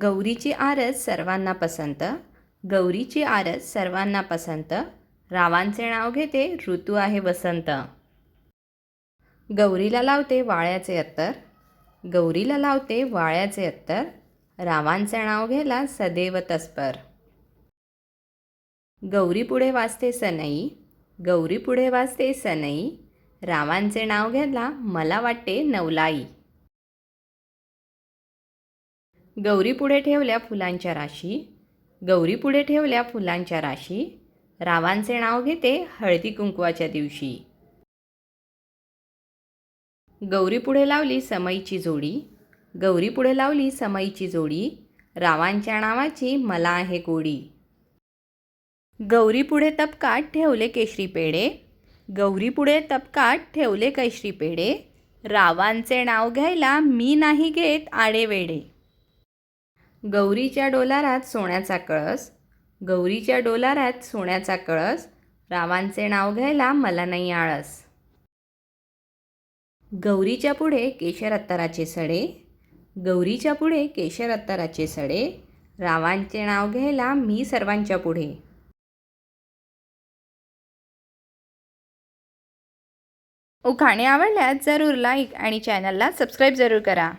गौरीची आरस सर्वांना पसंत. गौरीची आरस सर्वांना पसंत. रावांचे नाव घेते ऋतू आहे वसंत. गौरीला लावते वाळ्याचे अत्तर. गौरीला लावते वाळ्याचे अत्तर. रावांचे नाव घ्यायला सदैव तस्पर गौरी पुढे वाजते सनई. गौरी पुढे वाजते सनई. रावांचे नाव घ्यायला मला वाटते नवलाई. गौरी पुढे ठेवल्या फुलांच्या राशी गौरी पुढे ठेवल्या फुलांच्या राशी रावांचे नाव घेते हळदी कुंकवाच्या दिवशी. गौरी पुढे लावली समईची जोडी गौरी पुढे लावली समईची जोडी रावांच्या नावाची मला आहे गोडी गौरी पुढे तपकाट ठेवले केशरी पेढे गौरी पुढे तपकाट ठेवले केशरी पेढे रावांचे नाव घ्यायला मी नाही घेत आडेवेडे गौरीच्या डोलारात सोन्याचा कळस गौरीच्या डोलारात सोन्याचा कळस रावांचे नाव घ्यायला मला नाही आळस. गौरीच्या पुढे केशर अत्तराचे सडे गौरीच्या पुढे केशर अत्तराचे सडे रावांचे नाव घ्यायला मी सर्वांच्या पुढे. उखाणे आवडल्यास जरूर लाईक आणि चॅनलला सबस्क्राईब जरूर करा.